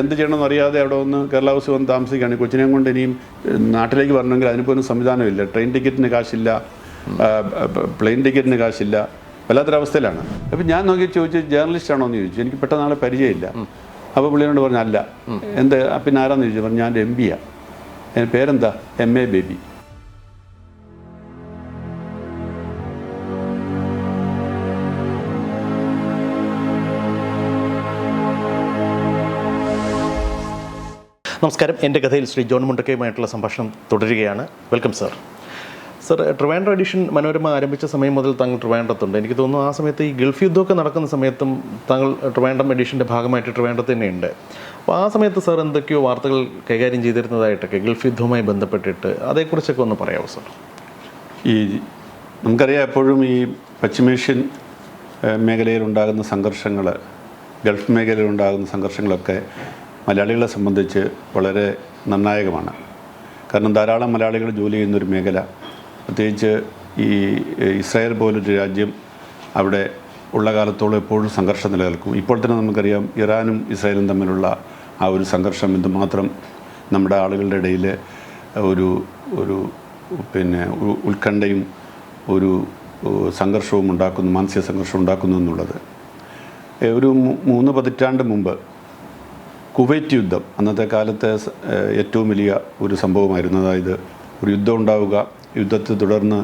എന്ത് ചെയ്യണമെന്ന് അറിയാതെ അവിടെ ഒന്ന് കേരള ഹൗസ് വന്ന് താമസിക്കുകയാണ്. കൊച്ചിനെ കൊണ്ട് ഇനിയും നാട്ടിലേക്ക് വരണമെങ്കിൽ അതിനിപ്പോലും സംവിധാനമില്ല. ട്രെയിൻ ടിക്കറ്റിന് കാശില്ല. പ്ലെയിൻ ടിക്കറ്റിന് കാശില്ല. വല്ലാത്തൊരവസ്ഥയിലാണ്. അപ്പം ഞാൻ നോക്കി ചോദിച്ചു ജേർണലിസ്റ്റ് ആണോ? എന്ന് ചോദിച്ചു. എനിക്ക് പെട്ടെന്ന് ആളെ പരിചയമില്ല. അപ്പോൾ പുള്ളിയോട് പറഞ്ഞു അല്ല. എന്ത് പിന്നെ ആരാന്ന് ചോദിച്ചു? പറഞ്ഞു ഞാൻ എം എന്റെ പേരെന്താ? M A Baby. നമസ്കാരം. എന്റെ കഥയിൽ ശ്രീ ജോൺ മുണ്ടക്കയുമായിട്ടുള്ള സംഭാഷണം തുടരുകയാണ്. Welcome sir. Sir Trivandrum edition Manorama ആരംഭിച്ച സമയം മുതൽ താങ്കൾ ട്രിവാൻഡ്രത്തുണ്ട്. എനിക്ക് തോന്നുന്നു ആ സമയത്ത് ഈ ഗൾഫ് യുദ്ധമൊക്കെ നടക്കുന്ന സമയത്തും താങ്കൾ ട്രിവാൻഡ്രം എഡിഷന്റെ ഭാഗമായിട്ട് ട്രിവാൻഡ്രത്ത് തന്നെയുണ്ട്. അപ്പോൾ ആ സമയത്ത് സർ എന്തൊക്കെയോ വാർത്തകൾ കൈകാര്യം ചെയ്തിരുന്നതായിട്ടൊക്കെ ഗൾഫ് യുദ്ധവുമായി ബന്ധപ്പെട്ടിട്ട് അതേക്കുറിച്ചൊക്കെ ഒന്ന് പറയാമോ സർ? ഈ നമുക്കറിയാം എപ്പോഴും ഈ പശ്ചിമേഷ്യൻ മേഖലയിൽ മേഖലയിലുണ്ടാകുന്ന സംഘർഷങ്ങൾ ഗൾഫ് മേഖലയിലുണ്ടാകുന്ന സംഘർഷങ്ങളൊക്കെ മലയാളികളെ സംബന്ധിച്ച് വളരെ നിർണായകമാണ്. കാരണം ധാരാളം മലയാളികൾ ജോലി ചെയ്യുന്നൊരു മേഖല. പ്രത്യേകിച്ച് ഈ ഇസ്രായേൽ പോലൊരു രാജ്യം അവിടെ ഉള്ള കാലത്തോളം എപ്പോഴും സംഘർഷം നിലനിൽക്കും. ഇപ്പോൾ തന്നെ നമുക്കറിയാം ഇറാനും ഇസ്രായേലും തമ്മിലുള്ള ആ ഒരു സംഘർഷം എന്തുമാത്രം നമ്മുടെ ആളുകളുടെ ഇടയിൽ ഒരു ഒരു പിന്നെ ഉത്കണ്ഠയും ഒരു സംഘർഷവും ഉണ്ടാക്കുന്നു മാനസിക സംഘർഷം ഉണ്ടാക്കുന്നു എന്നുള്ളത്. ഒരു മൂന്ന് പതിറ്റാണ്ട് മുമ്പ് കുവൈറ്റ് യുദ്ധം. അന്നത്തെ കാലത്തെ ഏറ്റവും വലിയ ഒരു സംഭവമായിരുന്നു. അതായത് ഒരു യുദ്ധം ഉണ്ടാവുക യുദ്ധത്തെ തുടർന്ന്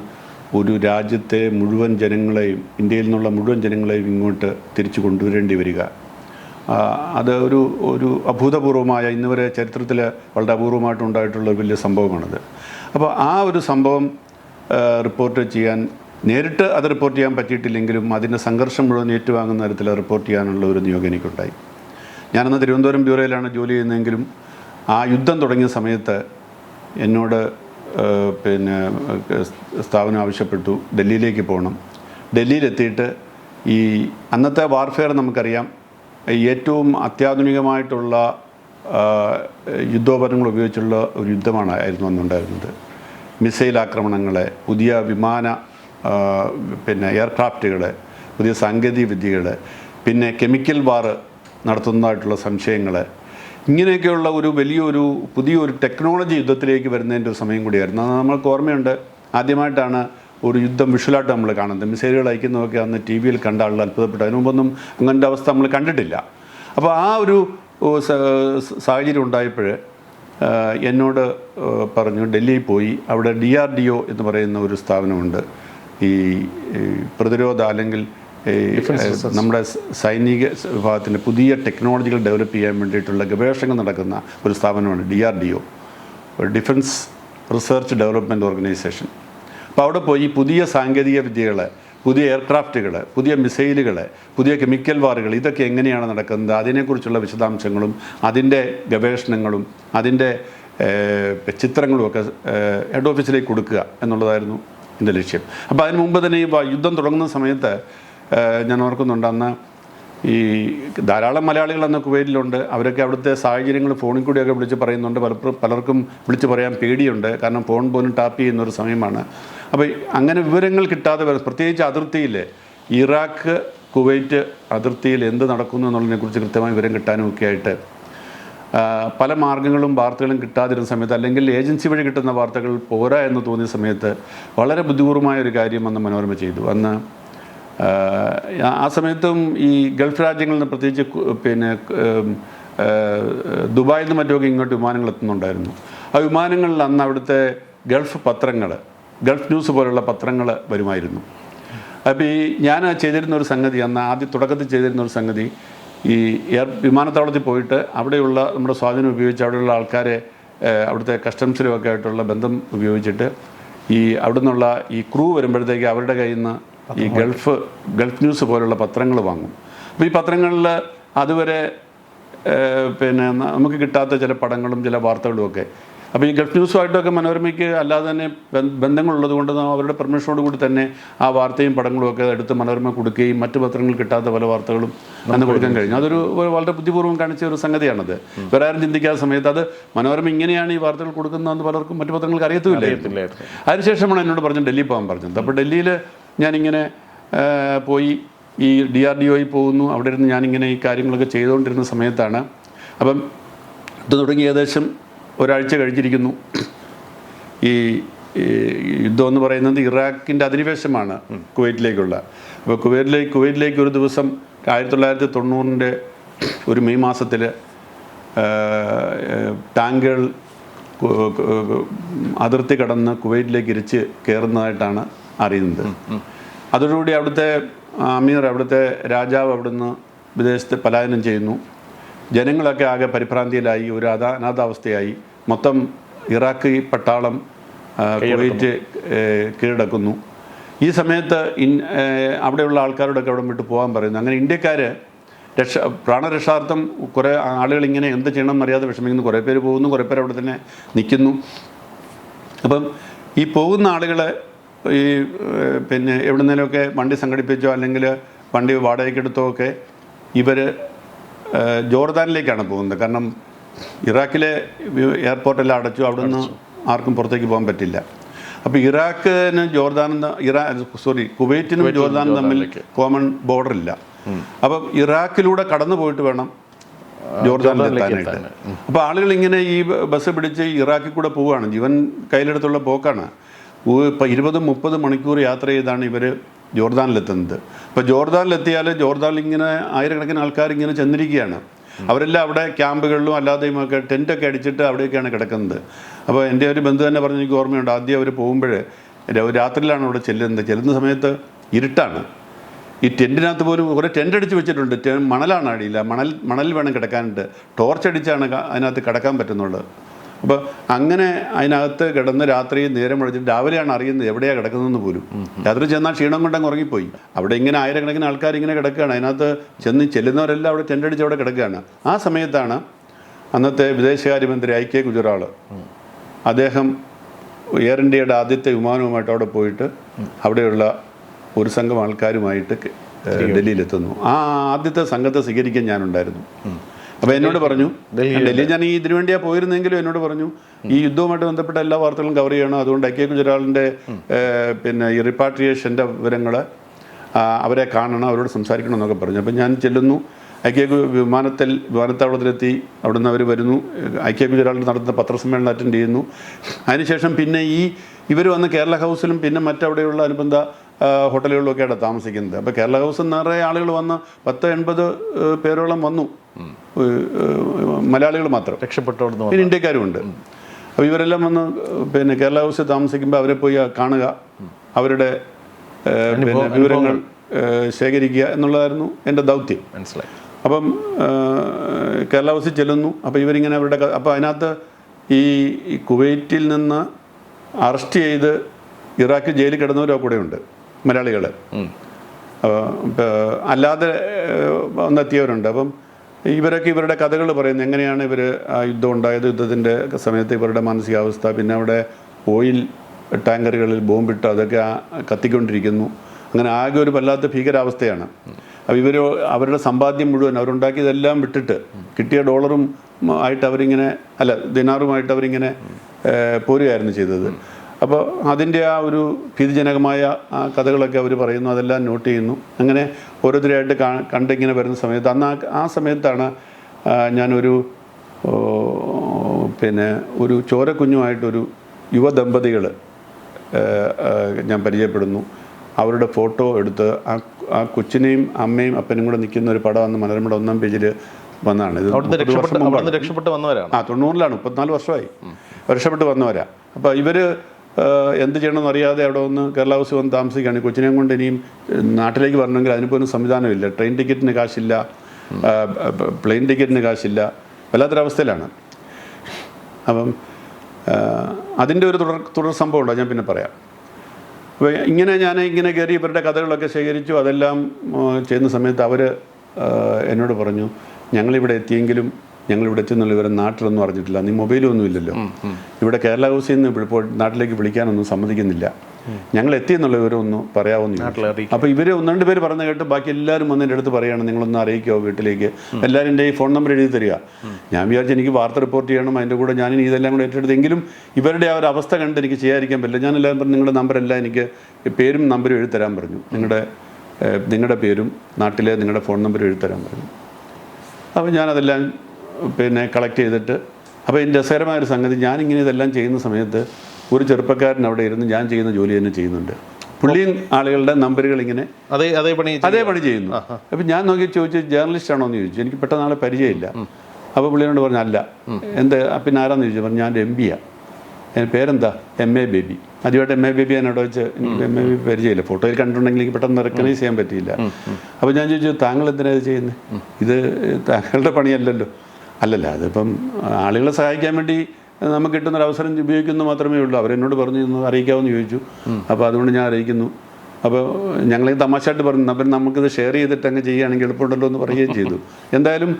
ഒരു രാജ്യത്തെ മുഴുവൻ ജനങ്ങളെയും ഇന്ത്യയിൽ നിന്നുള്ള മുഴുവൻ ജനങ്ങളെയും ഇങ്ങോട്ട് തിരിച്ചു കൊണ്ടുവരേണ്ടി വരിക. അത് ഒരു ഒരു അഭൂതപൂർവമായ ഇന്ന് വരെ ചരിത്രത്തിൽ വളരെ അപൂർവമായിട്ടുണ്ടായിട്ടുള്ള ഒരു വലിയ സംഭവമാണത്. അപ്പോൾ ആ ഒരു സംഭവം റിപ്പോർട്ട് ചെയ്യാൻ നേരിട്ട് അത് റിപ്പോർട്ട് ചെയ്യാൻ പറ്റിയിട്ടില്ലെങ്കിലും അതിന്റെ സംഘർഷം മുഴുവൻ ഏറ്റുവാങ്ങുന്ന തരത്തിൽ റിപ്പോർട്ട് ചെയ്യാനുള്ള ഒരു നിയോഗം എനിക്കുണ്ടായി. ഞാനന്ന് തിരുവനന്തപുരം ബ്യൂറോയിലാണ് ജോലി ചെയ്യുന്നതെങ്കിലും ആ യുദ്ധം തുടങ്ങിയ സമയത്ത് എന്നോട് പിന്നെ സ്ഥാപനം ആവശ്യപ്പെട്ടു. ഡൽഹിയിലേക്ക് പോകണം. ഡൽഹിയിലെത്തിയിട്ട് ഈ അന്നത്തെ വാർഫെയർ നമുക്കറിയാം. ഏറ്റവും അത്യാധുനികമായിട്ടുള്ള യുദ്ധോപകരണങ്ങൾ ഉപയോഗിച്ചുള്ള ഒരു യുദ്ധമാണ് ആയിരുന്നു അന്നുണ്ടായിരുന്നത്. മിസൈൽ ആക്രമണങ്ങളെ പുതിയ വിമാന പിന്നെ എയർക്രാഫ്റ്റുകൾ പുതിയ സാങ്കേതിക വിദ്യകൾ പിന്നെ കെമിക്കൽ വാർ നടത്തുന്നതായിട്ടുള്ള സംശയങ്ങൾ ഇങ്ങനെയൊക്കെയുള്ള ഒരു വലിയൊരു പുതിയൊരു ടെക്നോളജി യുദ്ധത്തിലേക്ക് വരുന്നതിന്റെ ഒരു സമയം കൂടിയായിരുന്നു. അത് നമ്മൾക്ക് ഓർമ്മയുണ്ട്. ആദ്യമായിട്ടാണ് ഒരു യുദ്ധം വിഷ്വലായിട്ട് നമ്മൾ കാണുന്നത്. മിസൈലുകൾ അയക്കുന്നതൊക്കെ അന്ന് ടി വിയിൽ കണ്ട ആളുകൾ അത്ഭുതപ്പെട്ടു. അതിനു മുമ്പൊന്നും അങ്ങനത്തെ അവസ്ഥ നമ്മൾ കണ്ടിട്ടില്ല. അപ്പോൾ ആ ഒരു സാഹചര്യം ഉണ്ടായപ്പോൾ എന്നോട് പറഞ്ഞു ഡൽഹിയിൽ പോയി. അവിടെ ഡി ആർ ഡി ഒ എന്ന് പറയുന്ന ഒരു സ്ഥാപനമുണ്ട്. ഈ പ്രതിരോധ അല്ലെങ്കിൽ ഈ, നമ്മുടെ സൈനിക വിഭാഗത്തിന് വിഭാഗത്തിന്റെ പുതിയ ടെക്നോളജികൾ ഡെവലപ്പ് ചെയ്യാൻ വേണ്ടിയിട്ടുള്ള ഗവേഷണങ്ങൾ നടക്കുന്ന ഒരു സ്ഥാപനമാണ് D R D O defence research development organisation അപ്പോൾ അവിടെ പോയി പുതിയ സാങ്കേതിക വിദ്യകൾ പുതിയ എയർക്രാഫ്റ്റുകൾ പുതിയ മിസൈലുകൾ പുതിയ കെമിക്കൽ വാറുകൾ ഇതൊക്കെ എങ്ങനെയാണ് നടക്കുന്നത് അതിനെക്കുറിച്ചുള്ള വിശദാംശങ്ങളും അതിന്റെ ഗവേഷണങ്ങളും അതിന്റെ ചിത്രങ്ങളും ഒക്കെ ഹെഡ് ഓഫീസിലേക്ക് കൊടുക്കുക എന്നുള്ളതായിരുന്നു എന്റെ ലക്ഷ്യം. അപ്പോൾ അതിന് മുമ്പ് തന്നെ ഈ യുദ്ധം തുടങ്ങുന്ന സമയത്ത് ഞാൻ ഓർക്കുന്നുണ്ട് അന്ന് ഈ ധാരാളം മലയാളികൾ അന്ന് കുവൈറ്റിലുണ്ട്. അവരൊക്കെ അവിടുത്തെ സാഹചര്യങ്ങൾ ഫോണിൽ കൂടിയൊക്കെ വിളിച്ച് പറയുന്നുണ്ട്. പലപ്പോഴും പലർക്കും വിളിച്ച് പറയാൻ പേടിയുണ്ട്. കാരണം ഫോൺ പോലും ടാപ്പ് ചെയ്യുന്ന ഒരു സമയമാണ്. അപ്പോൾ അങ്ങനെ വിവരങ്ങൾ കിട്ടാതെ വരും പ്രത്യേകിച്ച് അതിർത്തിയിൽ ഇറാഖ് കുവൈറ്റ് അതിർത്തിയിൽ എന്ത് നടക്കുന്നു എന്നുള്ളതിനെക്കുറിച്ച് കൃത്യമായി വിവരം കിട്ടാനും ഒക്കെ ആയിട്ട് പല മാർഗങ്ങളും വാർത്തകളും കിട്ടാതിരുന്ന സമയത്ത് അല്ലെങ്കിൽ ഏജൻസി വഴി കിട്ടുന്ന വാർത്തകൾ പോരാ എന്ന് തോന്നിയ സമയത്ത് വളരെ ബുദ്ധിപൂർവമായ ഒരു കാര്യം അന്ന് മനോരമ ചെയ്തു. അന്ന് ആ, സമയത്തും ഈ ഗൾഫ് രാജ്യങ്ങളിൽ നിന്ന് പ്രത്യേകിച്ച് പിന്നെ ദുബായിൽ നിന്ന് മറ്റുമൊക്കെ ഇങ്ങോട്ട് വിമാനങ്ങൾ എത്തുന്നുണ്ടായിരുന്നു. ആ വിമാനങ്ങളിൽ അന്ന് അവിടുത്തെ ഗൾഫ് പത്രങ്ങൾ ഗൾഫ് ന്യൂസ് പോലുള്ള പത്രങ്ങൾ വരുമായിരുന്നു. അപ്പോൾ ഈ ഞാൻ ചെയ്തിരുന്ന ഒരു സംഗതി അന്ന് ആദ്യ തുടക്കത്തിൽ ചെയ്തിരുന്ന ഒരു സംഗതി ഈ എയർ വിമാനത്താവളത്തിൽ പോയിട്ട് അവിടെയുള്ള നമ്മുടെ സ്വാധീനം ഉപയോഗിച്ച് അവിടെയുള്ള ആൾക്കാരെ അവിടുത്തെ കസ്റ്റംസിലും ഒക്കെ ആയിട്ടുള്ള ബന്ധം ഉപയോഗിച്ചിട്ട് ഈ അവിടെ നിന്നുള്ള ഈ ക്രൂ വരുമ്പോഴത്തേക്ക് അവരുടെ കയ്യിൽ നിന്ന് ഈ ഗൾഫ് ഗൾഫ് ന്യൂസ് പോലുള്ള പത്രങ്ങൾ വാങ്ങും. അപ്പോൾ ഈ പത്രങ്ങളിൽ അതുവരെ പിന്നെ നമുക്ക് കിട്ടാത്ത ചില പടങ്ങളും ചില വാർത്തകളും ഒക്കെ. അപ്പോൾ ഈ ഗൾഫ് ന്യൂസുമായിട്ടൊക്കെ മനോരമയ്ക്ക് അല്ലാതെ തന്നെ ബന്ധ- ബന്ധങ്ങളുള്ളത് കൊണ്ട് അവരുടെ പെർമിഷനോട് കൂടി തന്നെ ആ വാർത്തയും പടങ്ങളും ഒക്കെ എടുത്ത് മനോരമ കൊടുക്കുകയും മറ്റു പത്രങ്ങൾ കിട്ടാത്ത പല വാർത്തകളും അന്ന് കൊടുക്കാൻ കഴിഞ്ഞു. അതൊരു വളരെ ബുദ്ധിപൂർവം കാണിച്ച ഒരു സംഗതിയാണത്. വേറെ ആരും ചിന്തിക്കാത്ത സമയത്ത് അത് മനോരമ ഇങ്ങനെയാണ് ഈ വാർത്തകൾ കൊടുക്കുന്നതെന്ന് പലർക്കും മറ്റു പത്രങ്ങൾക്ക് അറിയത്തുമില്ല. അതിനുശേഷമാണ് എന്നോട് പറഞ്ഞു ഡൽഹി പോകാൻ പറഞ്ഞത്. അപ്പോൾ ഡൽഹിയിൽ ഞാനിങ്ങനെ പോയി ഈ ഡി ആർ ഡി ഒയിൽ പോകുന്നു. അവിടെ ഇരുന്ന് ഞാനിങ്ങനെ ഈ കാര്യങ്ങളൊക്കെ ചെയ്തുകൊണ്ടിരുന്ന സമയത്താണ്. അപ്പം ഇത് തുടങ്ങി ഏകദേശം ഒരാഴ്ച കഴിഞ്ഞിരിക്കുന്നു. ഈ യുദ്ധം എന്ന് പറയുന്നത് ഇറാഖിന്റെ അധിനിവേശമാണ് കുവൈറ്റിലേക്കുള്ള. അപ്പോൾ കുവൈറ്റിലേക്ക് കുവൈറ്റിലേക്ക് ഒരു ദിവസം ആയിരത്തി തൊള്ളായിരത്തി തൊണ്ണൂറിന്റെ ഒരു മെയ് മാസത്തിൽ ടാങ്കുകൾ അതിർത്തി കടന്ന് കുവൈറ്റിലേക്ക് ഇരിച്ച് കയറുന്നതായിട്ടാണ് അറിയുന്നത്. അതോടുകൂടി അവിടുത്തെ അമീർ അവിടുത്തെ രാജാവ് അവിടുന്ന് വിദേശത്ത് പലായനം ചെയ്യുന്നു. ജനങ്ങളൊക്കെ ആകെ പരിഭ്രാന്തിയിലായി ഒരു അതാ അനാഥാവസ്ഥയായി. മൊത്തം ഇറാഖ് പട്ടാളം കുവൈറ്റ് കീഴടക്കുന്നു. ഈ സമയത്ത് ഇൻ അവിടെയുള്ള ആൾക്കാരോടൊക്കെ അവിടെ വിട്ട് പോകാൻ പറയുന്നു. അങ്ങനെ ഇന്ത്യക്കാർ രക്ഷ പ്രാണരക്ഷാർത്ഥം കുറേ ആളുകൾ ഇങ്ങനെ എന്ത് ചെയ്യണം എന്നറിയാതെ വിഷമിക്കുന്നു. കുറേ പേര് പോകുന്നു കുറേ പേര് അവിടെ തന്നെ നിൽക്കുന്നു. അപ്പം ഈ പോകുന്ന ആളുകളെ ഈ പിന്നെ എവിടുന്നേലുമൊക്കെ വണ്ടി സംഘടിപ്പിച്ചോ അല്ലെങ്കിൽ വണ്ടി വാടകയ്ക്കെടുത്തോ ഒക്കെ ഇവർ ജോർദാനിലേക്കാണ് പോകുന്നത്. കാരണം ഇറാഖിലെ എയർപോർട്ടെല്ലാം അടച്ചു. അവിടുന്ന് ആർക്കും പുറത്തേക്ക് പോകാൻ പറ്റില്ല. അപ്പോൾ ഇറാഖിന് ജോർദാനും ഇറാ സോറി കുവൈറ്റിനും ജോർദാനും തമ്മിൽ കോമൺ ബോർഡർ ഇല്ല. അപ്പം ഇറാഖിലൂടെ കടന്നു പോയിട്ട് വേണം ജോർദാനിലെത്താനായിട്ട് അപ്പോൾ ആളുകൾ ഇങ്ങനെ ഈ ബസ് പിടിച്ച് ഇറാഖിൽ കൂടെ പോവുകയാണ്. ജീവൻ കയ്യിലെടുത്തുള്ള പോക്കാണ്. ഇപ്പം ഇരുപതും മുപ്പത് മണിക്കൂർ യാത്ര ചെയ്താണ് ഇവർ ജോർദാനിലെത്തുന്നത്. ഇപ്പോൾ ജോർദാനിലെത്തിയാൽ ജോർദാനിൽ ഇങ്ങനെ ആയിരക്കണക്കിന് ആൾക്കാർ ഇങ്ങനെ ചെന്നിരിക്കുകയാണ്. അവരെല്ലാം അവിടെ ക്യാമ്പുകളിലും അല്ലാതെയും ഒക്കെ ടെന്റൊക്കെ അടിച്ചിട്ട് അവിടെയൊക്കെയാണ് കിടക്കുന്നത്. അപ്പോൾ എന്റെ ഒരു ബന്ധു തന്നെ പറഞ്ഞ് എനിക്ക് ഓർമ്മയുണ്ട് ആദ്യം അവർ പോകുമ്പോൾ രാത്രിയിലാണ് അവിടെ ചെല്ലുന്നത്. ചെല്ലുന്ന സമയത്ത് ഇരുട്ടാണ്. ഈ ടെന്റിനകത്ത് പോലും കുറേ ടെന്റ് അടിച്ച് വെച്ചിട്ടുണ്ട്. മണലാണ് അടിയില്ല മണൽ മണലിൽ വേണം കിടക്കാനുണ്ട്. ടോർച്ച് അടിച്ചാണ് അതിനകത്ത് കിടക്കാൻ പറ്റുന്നുള്ളത്. അപ്പോൾ അങ്ങനെ അതിനകത്ത് കിടന്ന് രാത്രി നേരം വിളിച്ചിട്ട് രാവിലെയാണ് അറിയുന്നത് എവിടെയാണ് കിടക്കുന്നതെന്ന് പോലും. രാത്രി ചെന്നാൽ ക്ഷീണം കൊണ്ടങ്ങ് ഉറങ്ങിപ്പോയി. അവിടെ ഇങ്ങനെ ആയിരക്കണക്കിന് ആൾക്കാർ ഇങ്ങനെ കിടക്കുകയാണ്. അതിനകത്ത് ചെന്ന് ചെല്ലുന്നവരെല്ലാം അവിടെ ടെന്റടിച്ച് അവിടെ കിടക്കുകയാണ്. ആ സമയത്താണ് അന്നത്തെ വിദേശകാര്യമന്ത്രി ഐ കെ ഗുജറാൾ അദ്ദേഹം എയർ ഇന്ത്യയുടെ ആദ്യത്തെ വിമാനവുമായിട്ട് അവിടെ പോയിട്ട് അവിടെയുള്ള ഒരു സംഘം ആൾക്കാരുമായിട്ട് ഡൽഹിയിലെത്തുന്നു. ആ ആദ്യത്തെ സംഘത്തെ സ്വീകരിക്കാൻ ഞാനുണ്ടായിരുന്നു. അപ്പോൾ എന്നോട് പറഞ്ഞു ഡൽഹി ഞാൻ ഈ ഇതിനു വേണ്ടിയാ പോയിരുന്നെങ്കിലും എന്നോട് പറഞ്ഞു ഈ യുദ്ധവുമായിട്ട് ബന്ധപ്പെട്ട എല്ലാ വാർത്തകളും കവർ ചെയ്യണം. അതുകൊണ്ട് ഐ കെ ഗുജറാളിന്റെ പിന്നെ ഈ റിപ്പാട്രിയേഷന്റെ വിവരങ്ങൾ അവരെ കാണണം അവരോട് സംസാരിക്കണം എന്നൊക്കെ പറഞ്ഞു. അപ്പോൾ ഞാൻ ചെല്ലുന്നു. ഐക്യ കെ വിമാനത്തിൽ വിമാനത്താവളത്തിലെത്തി. അവിടുന്ന് അവർ വരുന്നു. ഐക്യ ഗുജറാളിൽ നടത്തുന്ന പത്രസമ്മേളനം അറ്റൻഡ് ചെയ്യുന്നു. അതിനുശേഷം പിന്നെ ഈ ഇവർ വന്ന് കേരള ഹൗസിലും പിന്നെ മറ്റവിടെയുള്ള അനുബന്ധ ഹോട്ടലുകളിലൊക്കെയാണ് താമസിക്കുന്നത്. അപ്പോൾ കേരള ഹൗസിൽ നിറയെ ആളുകൾ വന്ന് പത്ത് എൺപത് പേരോളം വന്നു. മലയാളികൾ മാത്രം. രക്ഷപ്പെട്ടു പിന്നെ ഇന്ത്യക്കാരും ഉണ്ട് അപ്പോൾ ഇവരെല്ലാം വന്ന് പിന്നെ കേരള ഹൗസിൽ താമസിക്കുമ്പോൾ അവരെ പോയി കാണുക. അവരുടെ പിന്നെ വിവരങ്ങൾ ശേഖരിക്കുക എന്നുള്ളതായിരുന്നു എന്റെ ദൗത്യം. മനസ്സിലായി. അപ്പം കേരള ഹൗസിൽ ചെല്ലുന്നു. അപ്പോൾ ഇവരിങ്ങനെ അവരുടെ അപ്പം അപ്പോൾ അതിനകത്ത് ഈ കുവൈറ്റിൽ നിന്ന് അറസ്റ്റ് ചെയ്ത് ഇറാഖ് ജയിലിൽ കിടന്നവരോ കൂടെ ഉണ്ട് മലയാളികൾ അല്ലാതെ വന്നെത്തിയവരുണ്ട്. അപ്പം ഇവരൊക്കെ ഇവരുടെ കഥകൾ പറയുന്നത് എങ്ങനെയാണ് ഇവർ ആ യുദ്ധം ഉണ്ടായത്? യുദ്ധത്തിന്റെ സമയത്ത് ഇവരുടെ മാനസികാവസ്ഥ പിന്നെ അവിടെ ഓയിൽ ടാങ്കറുകളിൽ ബോംബിട്ട് അതൊക്കെ കത്തിക്കൊണ്ടിരിക്കുന്നു. അങ്ങനെ ആകെ ഒരു വല്ലാത്ത ഭീകരാവസ്ഥയാണ്. അപ്പോൾ ഇവർ അവരുടെ സമ്പാദ്യം മുഴുവൻ അവരുണ്ടാക്കിയതെല്ലാം വിട്ടിട്ട് കിട്ടിയ ഡോളറും ആയിട്ട് അവരിങ്ങനെ അല്ല ദിനാറുമായിട്ട് അവരിങ്ങനെ പോരുകയായിരുന്നു ചെയ്തത്. അപ്പോൾ അതിന്റെ ആ ഒരു ഭീതിജനകമായ ആ കഥകളൊക്കെ അവർ പറയുന്നു അതെല്ലാം നോട്ട് ചെയ്യുന്നു. അങ്ങനെ ഓരോരുത്തരായിട്ട് കാ കണ്ടിങ്ങനെ വരുന്ന സമയത്ത് അന്ന് ആ ആ സമയത്താണ് ഞാനൊരു പിന്നെ ഒരു ചോരക്കുഞ്ഞുമായിട്ടൊരു യുവദമ്പതികൾ ഞാൻ പരിചയപ്പെടുന്നു. അവരുടെ ഫോട്ടോ എടുത്ത് ആ ആ കൊച്ചിനെയും അമ്മയും അപ്പനും കൂടെ നിൽക്കുന്ന ഒരു പടം അന്ന് മനോരമയുടെ ഒന്നാം പേജിൽ വന്നതാണ് ഇത് രക്ഷപ്പെട്ട് വന്നവരാണ്? ആ തൊണ്ണൂറിലാണ് മുപ്പത്തിനാല് വർഷമായി. രക്ഷപ്പെട്ട് വന്നവരാ. അപ്പോൾ ഇവർ എന്ത് ചെയ്യണമെന്ന് അറിയാതെ അവിടെ ഒന്ന് കേരള ഹൗസിൽ വന്ന് താമസിക്കുകയാണ്. കൊച്ചിനെയും കൊണ്ട് ഇനിയും നാട്ടിലേക്ക് വരണമെങ്കിൽ അതിനിപ്പോഴും സംവിധാനമില്ല. ട്രെയിൻ ടിക്കറ്റിന് കാശില്ല. പ്ലെയിൻ ടിക്കറ്റിന് കാശില്ല. വല്ലാത്തൊരവസ്ഥയിലാണ്. അപ്പം അതിന്റെ ഒരു തുടർ തുടർ സംഭവം ഉണ്ടോ ഞാൻ പിന്നെ പറയാം. അപ്പോൾ ഇങ്ങനെ ഞാൻ ഇങ്ങനെ കയറി ഇവരുടെ കഥകളൊക്കെ ശേഖരിച്ചു. അതെല്ലാം ചെയ്യുന്ന സമയത്ത് അവർ എന്നോട് പറഞ്ഞു ഞങ്ങളിവിടെ എത്തിയെങ്കിലും ഞങ്ങളിവിടെ ചെന്നുള്ള ഇവരെ നാട്ടിലൊന്നും അറിഞ്ഞിട്ടില്ല. നീ മൊബൈലൊന്നും ഇല്ലല്ലോ. ഇവിടെ കേരള ഹൗസിൽ നിന്ന് ഇപ്പോൾ നാട്ടിലേക്ക് വിളിക്കാനൊന്നും സമ്മതിക്കുന്നില്ല. ഞങ്ങൾ എത്തിയെന്നുള്ള വിവരമൊന്നും പറയാവുന്നില്ല. അപ്പോൾ ഇവർ ഒന്ന് രണ്ട് പേര് പറഞ്ഞ കേട്ട് ബാക്കി എല്ലാവരും വന്ന് എന്റെ അടുത്ത് പറയുകയാണ് നിങ്ങളൊന്ന് അറിയിക്കോ വീട്ടിലേക്ക്. എല്ലാവരും എന്റെ ഈ ഫോൺ നമ്പർ എഴുതി തരിക. ഞാൻ വിചാരിച്ചു എനിക്ക് വാർത്ത റിപ്പോർട്ട് ചെയ്യണം അതിന്റെ കൂടെ ഞാൻ ഇതെല്ലാം കൂടെ ഏറ്റെടുത്തെങ്കിലും ഇവരുടെ ആ ഒരു അവസ്ഥ കണ്ട് എനിക്ക് ചെയ്യാതിരിക്കാൻ പറ്റില്ല. ഞാൻ എല്ലാവരും പറഞ്ഞു നിങ്ങളുടെ നമ്പരെല്ലാം എനിക്ക് പേരും നമ്പരും എഴുതി തരാൻ പറഞ്ഞു. നിങ്ങളുടെ നിങ്ങളുടെ പേരും നാട്ടിലെ നിങ്ങളുടെ ഫോൺ നമ്പർ എഴുതി തരാൻ പറഞ്ഞു. അപ്പോൾ ഞാനതെല്ലാം പിന്നെ കളക്ട് ചെയ്തിട്ട്. അപ്പോൾ എന്റെ രസകരമായ ഒരു സംഗതി ഞാനിങ്ങനെ ഇതെല്ലാം ചെയ്യുന്ന സമയത്ത് ഒരു ചെറുപ്പക്കാരൻ അവിടെ ഇരുന്ന് ഞാൻ ചെയ്യുന്ന ജോലി തന്നെ ചെയ്യുന്നുണ്ട്. പുള്ളിയും ആളുകളുടെ നമ്പറുകൾ ഇങ്ങനെ അതേ അതേ പണി അതേ പണി ചെയ്യുന്നു. അപ്പം ഞാൻ നോക്കി ചോദിച്ചു ജേർണലിസ്റ്റ് ആണോ എന്ന് ചോദിച്ചു. എനിക്ക് പെട്ടെന്ന് ആളെ പരിചയമില്ല. അപ്പോൾ പുള്ളിയോട് പറഞ്ഞു അല്ല. എന്ത്? പിന്നെ ആരാന്ന്? ചോദിച്ചു. പറഞ്ഞു ഞാൻ എം ബിയാണ് എന്റെ പേരെന്താ? എം എ ബേബി ആദ്യമായിട്ട് എം എ ബേബി എന്നോട് വെച്ച് എനിക്ക് എം എ ബേബി പരിചയമില്ല. ഫോട്ടോയിൽ കണ്ടിട്ടുണ്ടെങ്കിൽ എനിക്ക് പെട്ടെന്ന് റെക്കഗ്നൈസ് ചെയ്യാൻ പറ്റിയില്ല. അപ്പോൾ ഞാൻ ചോദിച്ചു താങ്കൾ എന്തിനാണ് ഇത് ചെയ്യുന്നത് ഇത് താങ്കളുടെ പണിയല്ലല്ലോ. അല്ലല്ല അതിപ്പം ആളുകളെ സഹായിക്കാൻ വേണ്ടി നമുക്ക് കിട്ടുന്നൊരു അവസരം ഉപയോഗിക്കുന്നു മാത്രമേ ഉള്ളൂ. അവരെന്നോട് പറഞ്ഞു അറിയിക്കാമെന്ന് ചോദിച്ചു. അപ്പോൾ അതുകൊണ്ട് ഞാൻ അറിയിക്കുന്നു. അപ്പോൾ ഞങ്ങളെ തമാശയായിട്ട് പറഞ്ഞു അപ്പം നമുക്കിത് ഷെയർ ചെയ്തിട്ട് അങ്ങ് ചെയ്യുകയാണെങ്കിൽ എളുപ്പമുണ്ടല്ലോ എന്ന് പറയുകയും ചെയ്തു. എന്തായാലും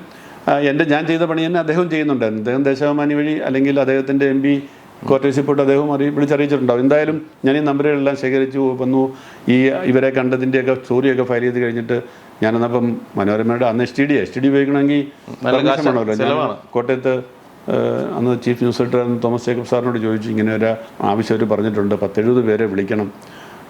എന്റെ ഞാൻ ചെയ്ത പണി തന്നെ അദ്ദേഹം ചെയ്യുന്നുണ്ടായിരുന്നു. അദ്ദേഹം ദേശാഭിമാനി വഴി അല്ലെങ്കിൽ അദ്ദേഹത്തിന്റെ എം പി ക്വാർട്ടേഴ്സിൽ പോയിട്ട് അദ്ദേഹം അറി വിളിച്ചറിയിച്ചിട്ടുണ്ടാവും. എന്തായാലും ഞാൻ ഈ നമ്പറുകളെല്ലാം ശേഖരിച്ചു വന്നു. ഈ ഇവരെ കണ്ടതിന്റെയൊക്കെ സ്റ്റോറിയൊക്കെ ഫയൽ ചെയ്ത് കഴിഞ്ഞിട്ട് ഞാനെന്നപ്പം മനോരമയുടെ അന്ന് S T D S T D ഉപയോഗിക്കണമെങ്കിൽ കോട്ടയത്ത് അന്ന് chief news editor Thomas Jacob സാറിനോട് ചോദിച്ചു ഇങ്ങനെ ഒരു ആവശ്യം അവർ പറഞ്ഞിട്ടുണ്ട് പത്തെഴുപത് പേരെ വിളിക്കണം.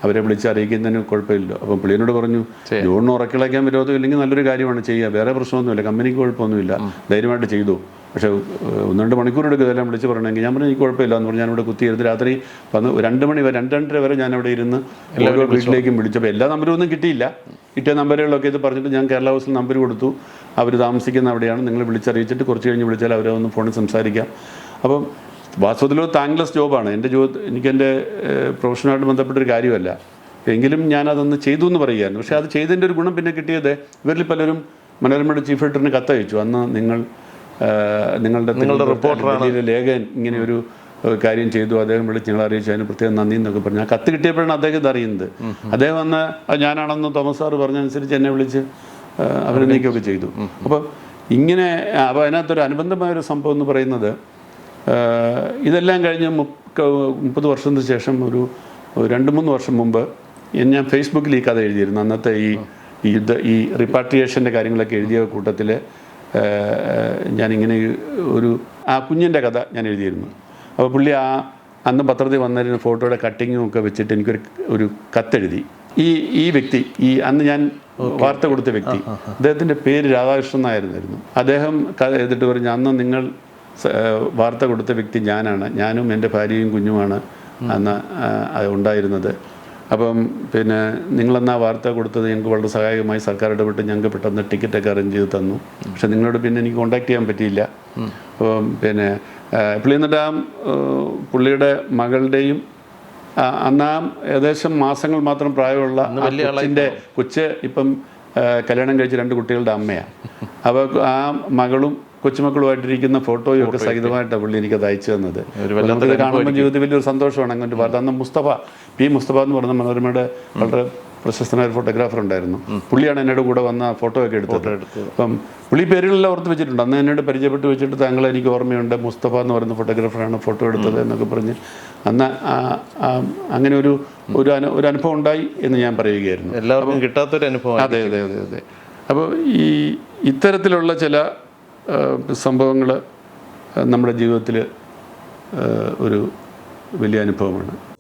അവരെ വിളിച്ച് അറിയിക്കുന്നതിന് കുഴപ്പമില്ല അപ്പം പുള്ളിയോട് പറഞ്ഞു ജോണിന് ഉറക്കിളയ്ക്കാൻ വിരോധമില്ലെങ്കിൽ നല്ലൊരു കാര്യമാണ് ചെയ്യുക. വേറെ പ്രശ്നമൊന്നുമില്ല കമ്പനിക്ക് കുഴപ്പമൊന്നുമില്ല. ധൈര്യമായിട്ട് ചെയ്തു. പക്ഷേ ഒന്ന് രണ്ട് മണിക്കൂർ എടുക്കും ഇതെല്ലാം വിളിച്ച് പറയണമെങ്കിൽ ഞാൻ പറഞ്ഞു എനിക്ക് കുഴപ്പമില്ല എന്ന് പറഞ്ഞാൽ ഞാനിവിടെ കുത്തിയിരുന്ന് രാത്രി വന്ന് രണ്ട് മണി വരെ രണ്ട് രണ്ടര വരെ ഞാൻ അവിടെ ഇരുന്ന് എല്ലാവരും വീട്ടിലേക്കും വിളിച്ചപ്പോൾ എല്ലാ നമ്പരും ഒന്നും കിട്ടിയില്ല. കിട്ടിയ നമ്പറുകളൊക്കെ ഇത് പറഞ്ഞിട്ട് ഞാൻ കേരള ഹൗസിൽ നമ്പർ കൊടുത്തു. അവർ താമസിക്കുന്ന അവിടെയാണ്. നിങ്ങൾ വിളിച്ചറിയിച്ചിട്ട് കുറച്ച് കഴിഞ്ഞ് വിളിച്ചാൽ അവരെ ഒന്ന് ഫോണിൽ സംസാരിക്കാം. അപ്പം വാസ്തവത്തിൽ ഒരു താങ്ക്ലെസ് ജോബാണ്. എന്റെ ജോബ് എനിക്കെന്റെ പ്രൊഫഷനായിട്ട് ബന്ധപ്പെട്ടൊരു കാര്യമല്ല. എങ്കിലും ഞാനതൊന്ന് ചെയ്തു എന്ന് പറയുകയായിരുന്നു. പക്ഷേ അത് ചെയ്തതിന്റെ ഒരു ഗുണം പിന്നെ കിട്ടിയത് ഇവരിൽ പലരും മനോരമയുടെ ചീഫ് എഡിറ്ററിന് കത്തയച്ചു. അന്ന് നിങ്ങൾ നിങ്ങളുടെ നിങ്ങളുടെ റിപ്പോർട്ടറാണ്. ലേഖൻ ലേഖകൻ ഇങ്ങനെ ഒരു കാര്യം ചെയ്തു. അദ്ദേഹം വിളിച്ച് ഞങ്ങൾ അറിയിച്ചു അതിന് പ്രത്യേകം നന്ദി എന്നൊക്കെ പറഞ്ഞു. ആ കത്ത് കിട്ടിയപ്പോഴാണ് അദ്ദേഹം ഇത് അറിയുന്നത്. അദ്ദേഹം വന്ന് ഞാനാണെന്ന് തോമസ് സാറ് പറഞ്ഞനുസരിച്ച് എന്നെ വിളിച്ച് അഭിനന്ദിക്കുകയൊക്കെ ചെയ്തു. അപ്പം ഇങ്ങനെ അപ്പോൾ അതിനകത്തൊരു അനുബന്ധമായൊരു സംഭവം എന്ന് പറയുന്നത് ഇതെല്ലാം കഴിഞ്ഞ് മുപ്പ- മുപ്പത് വർഷത്തിന് ശേഷം ഒരു രണ്ട് മൂന്ന് വർഷം മുമ്പ് ഞാൻ ഫേസ്ബുക്കിൽ ഈ കഥ എഴുതിയിരുന്നു. അന്നത്തെ ഈ ഈ യുദ്ധ ഈ റിപ്പാട്രിയേഷന്റെ കാര്യങ്ങളൊക്കെ എഴുതിയ കൂട്ടത്തിൽ ഞാനിങ്ങനെ ഒരു ആ കുഞ്ഞിന്റെ കഥ ഞാൻ എഴുതിയിരുന്നു. അപ്പോൾ പുള്ളി ആ അന്ന് പത്രത്തിൽ വന്നിരുന്ന ഫോട്ടോയുടെ കട്ടിങ്ങും ഒക്കെ വെച്ചിട്ട് എനിക്കൊരു ഒരു കത്തെഴുതി. ഈ ഈ വ്യക്തി ഈ അന്ന് ഞാൻ വാർത്ത കൊടുത്ത വ്യക്തി അദ്ദേഹത്തിന്റെ പേര് രാധാകൃഷ്ണൻ നായരുന്നായിരുന്നു അദ്ദേഹം എഴുതിട്ട് പറഞ്ഞു അന്ന് നിങ്ങൾ വാർത്ത കൊടുത്ത വ്യക്തി ഞാനാണ്. ഞാനും എന്റെ ഭാര്യയും കുഞ്ഞുമാണ് അന്ന് ഉണ്ടായിരുന്നത്. അപ്പം പിന്നെ നിങ്ങളെന്നാ വാർത്ത കൊടുത്തത്? ഞങ്ങൾക്ക് വളരെ സഹായകമായി സർക്കാർ ഇടപെട്ട് ഞങ്ങൾക്ക് പെട്ടെന്ന് ടിക്കറ്റൊക്കെ അറേഞ്ച് ചെയ്ത് തന്നു. പക്ഷെ നിങ്ങളോട് പിന്നെ എനിക്ക് കോൺടാക്ട് ചെയ്യാൻ പറ്റിയില്ല. അപ്പം പിന്നെ ആ, പുള്ളി എന്നിട്ട് ആ ആ, പുള്ളിയുടെ മകളുടെയും അന്ന് ആ ഏകദേശം മാസങ്ങൾ മാത്രം പ്രായമുള്ള കൊച്ചിന്റെ കൊച്ച് ഇപ്പം കല്യാണം കഴിച്ച രണ്ട് കുട്ടികളുടെ അമ്മയാണ്. അപ്പോൾ ആ മകളും കൊച്ചുമക്കളുമായിട്ടിരിക്കുന്ന ഫോട്ടോയും ഒക്കെ സഹിതമായിട്ടാണ് പുള്ളി എനിക്കത് അയച്ചു തന്നത്. കാണുമ്പോൾ ജീവിതത്തിൽ വലിയൊരു സന്തോഷമാണ്. അങ്ങനെ വാർത്ത അന്ന് മുസ്തഫ പി മുസ്തഫ എന്ന് പറഞ്ഞ മനോരമയുടെ വളരെ പ്രശസ്തനായ ഒരു ഫോട്ടോഗ്രാഫർ ഉണ്ടായിരുന്നു. പുള്ളിയാണ് എന്നോട് കൂടെ വന്ന ഫോട്ടോ ഒക്കെ എടുത്തത്. അപ്പം പുള്ളി പേരുകളെല്ലാം ഓർത്ത് വെച്ചിട്ടുണ്ട്. അന്ന് എന്നോട് പരിചയപ്പെട്ട് വെച്ചിട്ട് താങ്കൾ എനിക്ക് ഓർമ്മയുണ്ട്. മുസ്തഫ എന്ന് പറയുന്ന ഫോട്ടോഗ്രാഫറാണ് ഫോട്ടോ എടുത്തത് എന്നൊക്കെ പറഞ്ഞ് അന്ന് അങ്ങനെ ഒരു ഒരു ഒരു അനുഭവം ഉണ്ടായി എന്ന് ഞാൻ പറയുകയായിരുന്നു. എല്ലാവർക്കും കിട്ടാത്തൊരു അനുഭവം അതെ അതെ അതെ അതെ. അപ്പോൾ ഈ ഇത്തരത്തിലുള്ള ചില സംഭവങ്ങൾ നമ്മുടെ ജീവിതത്തിൽ ഒരു വലിയ അനുഭവമാണ്.